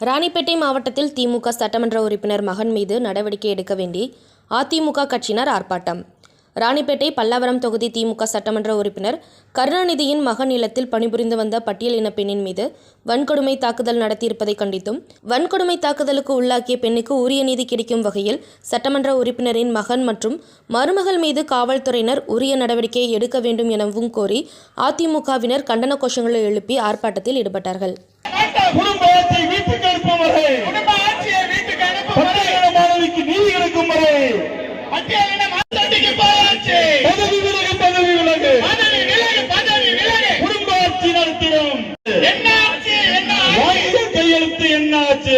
ராணிப்பேட்டை மாவட்டத்தில் திமுக சட்டமன்ற உறுப்பினர் மகன் மீது நடவடிக்கை எடுக்க வேண்டி அதிமுக கட்சியினர் ஆர்ப்பாட்டம். ராணிப்பேட்டை பல்லாவரம் தொகுதி திமுக சட்டமன்ற உறுப்பினர் கருணாநிதியின் மகன் இல்லத்தில் பணிபுரிந்து வந்த பட்டியல் இன பெண்ணின் மீது வன்கொடுமை தாக்குதல் நடத்தியிருப்பதை கண்டித்தும் வன்கொடுமை தாக்குதலுக்கு உள்ளாக்கிய பெண்ணுக்கு உரிய நீதி கிடைக்கும் வகையில் சட்டமன்ற உறுப்பினரின் மகன் மற்றும் மருமகள் மீது காவல்துறையினர் உரிய நடவடிக்கை எடுக்க வேண்டும் எனவும் கோரி அதிமுகவினர் கண்டன கோஷங்களை எழுப்பி ஆர்ப்பாட்டத்தில் ஈடுபட்டார்கள். வைத்து என்னாச்சு?